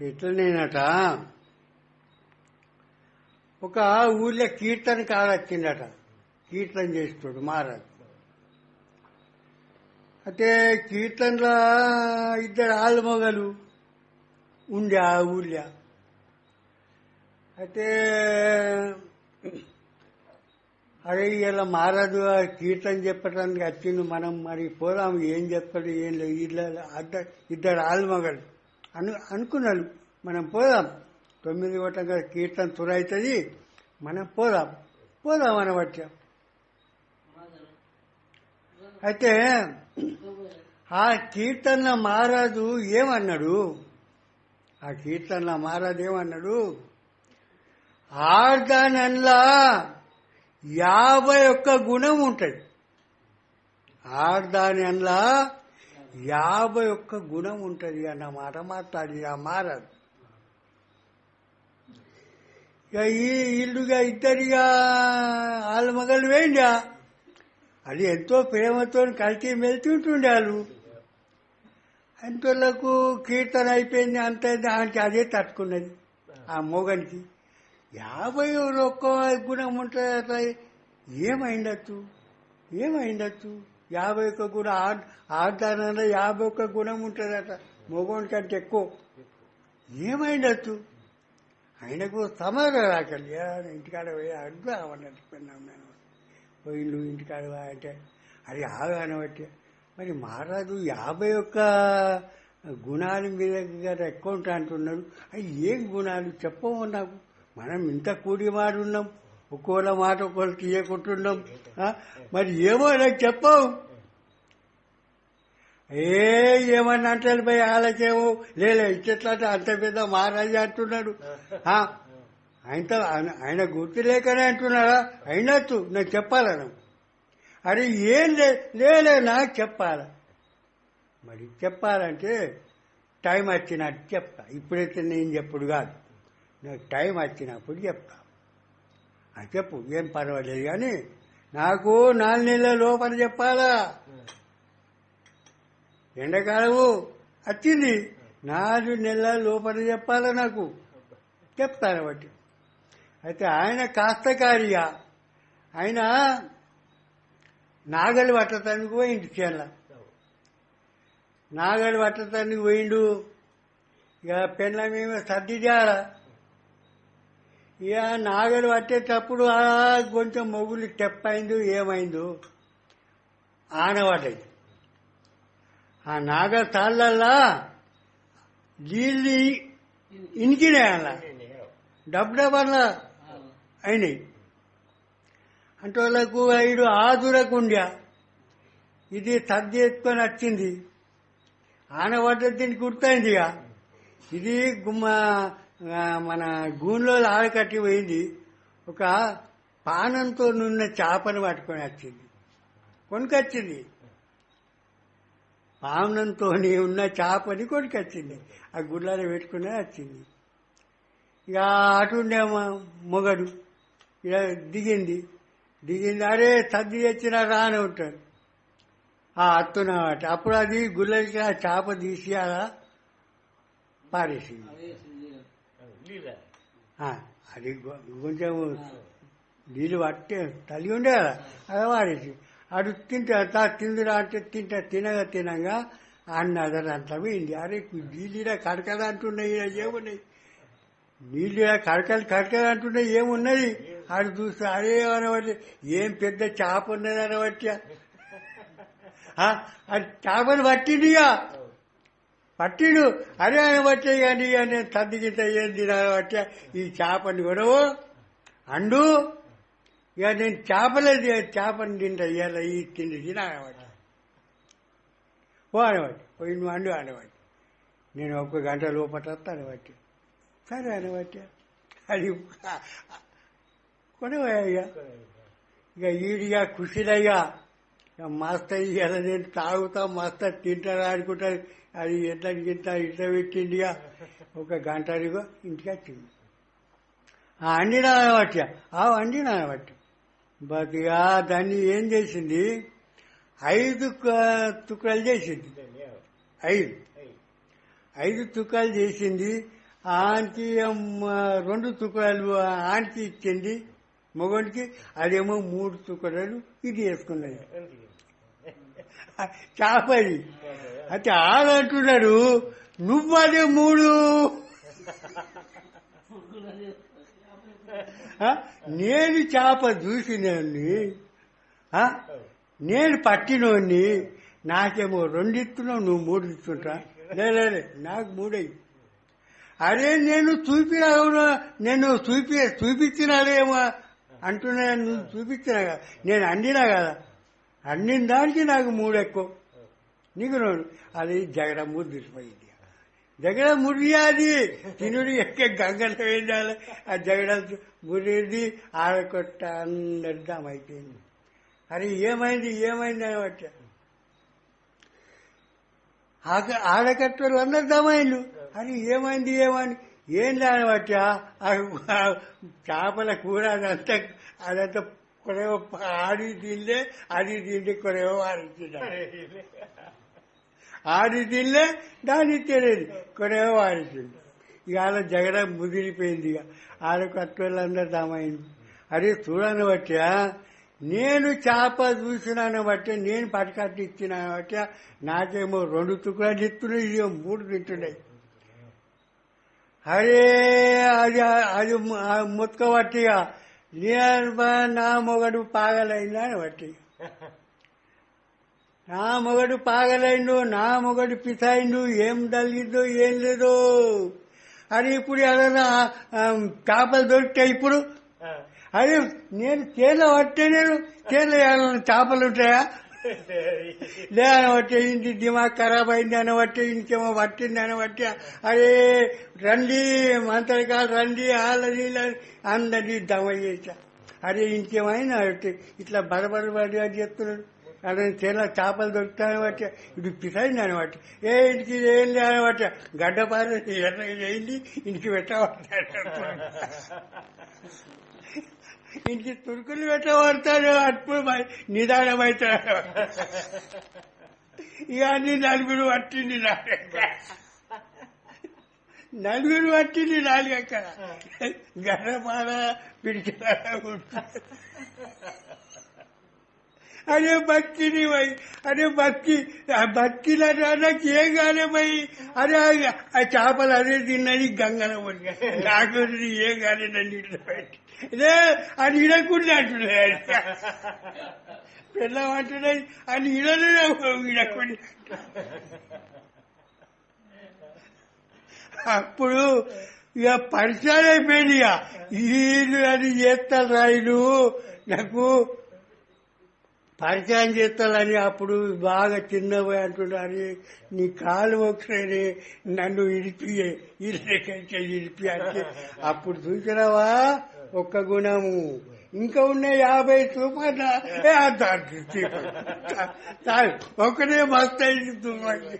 ఎట్లనేనట ఒక ఊళ్ళో కీర్తన కాడొచ్చిందట కీర్తన చేస్తాడు మహారాజ్. అయితే కీర్తనలో ఇద్దరు ఆలుమొగలు ఉండే ఆ ఊళ్ళో. అయితే అరే ఇలా మారదు ఆ కీర్తన చెప్పడానికి వచ్చింది మనం మరి పోదాం ఏం చెప్తాడు ఏం లేదు ఇట్లా అద్దరు ఇద్దరు ఆలుమగలు. అను అనుకున్నాను మనం పోదాం. తొమ్మిది గంటగా కీర్తన తుర అవుతుంది మనం పోదాం. పోదాం అనబట్ట అయితే ఆ కీర్తన మహారాజు ఏమన్నాడు? ఆ కీర్తనలో మహారాజు ఏమన్నాడు? ఆర్దానల్లా యాభై ఒక్క గుణం ఉంటుంది. ఆర్దానల్లా యాభై ఒక్క గుణం ఉంటుంది అన్న మాట మాట్లాడి ఆ మారదు. ఇక ఈ ఇల్లుగా ఇద్దరిగా వాళ్ళ మగలు వేయండా అది ఎంతో ప్రేమతో కలిసి మెలుతుంటుండే వాళ్ళు అంతలకు కీర్తన అయిపోయింది అంత దానికి అదే తట్టుకున్నది ఆ మోగనికి. యాభై ఒక్క గుణం ఉంటుంది అట్లా ఏమైండొచ్చు? ఏమైండొచ్చు? యాభై ఒక్క గుణం ఆడ్ యాభై ఒక్క గుణం ఉంటుందట. మొగోని కంటే ఎక్కువ. ఏమైండొచ్చు ఆయనకు సమాధానం రాకండి ఇంటికాడ పోయి అడ్డామన్నట్టు పెన్నాం నేను పోయిండు ఇంటికాడ అంటే అది ఆగాను బట్టి మరి మహారాజు యాభై ఒక్క గుణాల మీద కదా ఎక్కువ ఉంటా అంటున్నాడు. అవి ఏం గుణాలు? చెప్పవు నాకు? మనం ఇంత కూడి మాట ఉన్నాం ఒక్కోల మాట ఒక్కోళ్ళు తీయకుంటున్నాం మరి ఏమో నాకు చెప్పవు. ఏ ఏమన్నా అంటారు పోయి ఆలకేమో లేలే ఇచ్చట్లా అంత పెద్ద మహారాజు అంటున్నాడు. ఆయనతో ఆయన- ఆయన గుర్తు లేకనే అంటున్నాడా? అయినట్టు నేను చెప్పాలను అరే ఏం లేలే నాకు చెప్పాల? మరి చెప్పాలంటే టైం వచ్చినట్టు చెప్తా. ఇప్పుడైతే నేను చెప్పుడు కాదు. నాకు టైం వచ్చినప్పుడు చెప్తా. అని చెప్పు ఏం పర్వాలేదు కానీ నాకు నాలుగు నెలల లోపల చెప్పాలా? ఎండాకాలము వచ్చింది. నాలుగు నెలల లోపల చెప్పాలా నాకు? చెప్తాను బట్టి. అయితే ఆయన కాస్తకారిగా ఆయన నాగలి పట్టతానికి పోయిండు చేయాల నాగలి పట్టటానికి పోయిండు. ఇక పెళ్ళ మేము సర్ది చేయాలా ఇక నాగలి పట్టేటప్పుడు కొంచెం మొగులు టెప్పైందో ఏమైందో ఆనవాటైంది. ఆ నాగ తాళ్ళల్లా నీళ్ళు ఇనికినాయి అలా డబ్బు అయినాయి. అంటే వాళ్ళకు ఐదు ఆదురకుండ్యా. ఇది సర్ది ఎత్తుకొని వచ్చింది. ఆనవాట దీనికి గుర్తయింది ఇక ఇది గుమ్మ మన గూన్లో ఆడకట్టి పోయింది. ఒక పానంతో నున్న చేపను పట్టుకొని వచ్చింది. కొనుకొచ్చింది. పానంతో ఉన్న చేపని కొనుకొచ్చింది. ఆ గుడ్లలో పెట్టుకునే వచ్చింది. ఇక అటుండే మొగడు ఇక దిగింది. దిగింది అరే సర్ది తెచ్చిన రాని ఉంటాడు ఆ అత్తున్నమాట అప్పుడు అది గుళ్ళకి ఆ చేప తీసి అలా పారేసింది. అది కొంచెం నీళ్ళు పట్టే తల్లి ఉండే కదా అది వాడేసి. అడు తింటా తిందిరా అంటే తింటా తినగా తినగా అన్న అదంతా పోయింది. అరే నీళ్ళ కడకలు అంటున్నాయి ఏమున్నాయి? నీళ్ళు కడకలు కడకలు అంటున్నాయి ఏమున్నది ఆడు చూస్తే అరే అనబట్టి ఏం పెద్ద చేప ఉన్నది అనబట్టి. అది చేపలు పట్టిందిగా పట్టిడు. అరే అని వచ్చే కానీ ఇక నేను తద్దిగిత ఏం తినబట్టి ఈ చేపని కూడా అండు. ఇక నేను చేపలే తి- చేపని తింటా. ఇవాళ ఈ తిండి తినబట్టి ఓ అనబట్టి పోయి నువ్వు అండు అనబట్టి నేను ఒక్క గంట లోపల వస్తా సరే అనబట్టి అది కొనవయ్యా ఇక. ఈడిగా ఖుషిలయ్యా మాస్టర్ ఇలా నేను తాగుతా మాస్టర్ తింటారా అనుకుంటా అది ఎట్లా ఇంత ఇట్లా పెట్టిండిగా ఒక గంట అడిగో ఇంటికి వచ్చింది ఆ అండినా అనబట్టి ఆ అండినా బట్టి బతిగా దాన్ని ఏం చేసింది? ఐదు తుక్కలు చేసింది. ఐదు. ఐదు తుక్కలు చేసింది. ఆంటీ రెండు తుక్కలు ఆంటీ ఇచ్చింది. మొగడికి అదేమో మూడు తుక్కలు ఇది వేసుకున్నాయి. చాపది. అయితే ఆడంటున్నాడు నువ్వు అదే మూడు నేను చేప చూసినోడిని నేను పట్టినోడిని నాకేమో రెండు ఇస్తున్నావు నువ్వు మూడు ఇస్తుంటా లేదు నాకు మూడయ్యి అరే నేను చూపినా నేను చూపి చూపించినాడేమో అంటున్నా నువ్వు చూపించినా కదా నేను అండినా కదా? అన్ని దానికి నాకు మూడు ఎక్కువ నీకు అది జగడ ముద్దిపోయింది జగడ మురియాది తినుడు ఎక్క గంగలో వేయాలి ఆ జగడ మురిది ఆడకొట్ట అందరిదాం అయిపోయింది అరే ఏమైంది ఏమైంది అని వచ్చా. ఆక- ఆడకట్టలు అందరు దమైండు అది ఏమైంది ఏమని ఏం లేనబట్టి చేపల కూర అదంతా అదంతా కొరేవో ఆడి తిండే అది తిండి కొరేవో ఆడి తిన్నాడు ఆడి తినలే దాన్ని తెలియదు కొరేవో ఆడిచిండు ఇక జగడ ముదిరిపోయింది ఇక. ఆడ కట్టులందరూ దామైంది. అరే చూడని బట్టి నేను చేప చూసినాను బట్టి నేను పటకట్టు ఇచ్చినాను బట్టి నాకేమో రెండు తుకురాలు ఇస్తున్నాయి ఇదిగో మూడు తింటున్నాయి. అరే అది అది ముతక బట్టిగా నేను బా- నా మొగడు పాగలైందా బట్టి? నా మొగడు పాగలైండు నా మొగడు పిసాయిండు ఏం తగిలిందో ఏం లేదో? అని ఇప్పుడు ఏదైనా చేపలు దొరికితే ఇప్పుడు? అదే నేను తేల పట్టే నేను తేల ఏమైనా చేపలు ఉంటాయా? లేదని బట్టి ఇంటి దిమాగ్ ఖరాబ్ అయింది అని బట్టి ఇంకేమో పట్టింది అని బట్టి అరే రండి మంత్రకాలు రండి వాళ్ళని వీళ్ళని అందరినీ దమ చేశా. అరే ఇంకేమైనా ఇట్లా బడబడబడిగా చెప్తున్నాడు అదే తేల చేపలు దొరుకుతాయని బట్టి ఇది పిసైంది అని బట్టి ఏ ఇంటికి ఏం లేని బట్టి గడ్డపార ఎర్ర చేయింది ఇంటికి పెట్టబడతాడు ఇంటికి తురుకులు పెట్టబడతాడు అప్పుడు మరి నిదానమవుతాడు ఇక అన్ని నలుగురు పట్టింది నాలుగక్క నలుగురు పట్టింది నాలుగక్క గడపాల పిడిచాడ అరే బతిని పోయి అరే బతికి ఆ బతికిల నాకు ఏం కాలే పోయి అరే ఆ- చేపలు అదే తిన్నది గంగన పోయి నాకు ఏ కాలే నన్ను పెట్టి. లే అది ఇడకుండా అంటున్నాయి పిల్లం అంటున్నాయి అది ఇడలే ఇడకుండా. అప్పుడు ఇక పరిచయం అయిపోయింది ఇక. వీళ్ళు అది చేస్తారు రాయుడు నాకు పరిచయం చేస్తాలని అప్పుడు బాగా చిన్నవి అంటున్నారు నీ కాలు ఒకసారి నన్ను ఇడిపి ఇరికైతే ఇడిపి అంటే అప్పుడు చూసినావా? ఒక్క గుణము. ఇంకా ఉన్నాయి యాభై చూపన్న ఒకటే మస్తు అయింది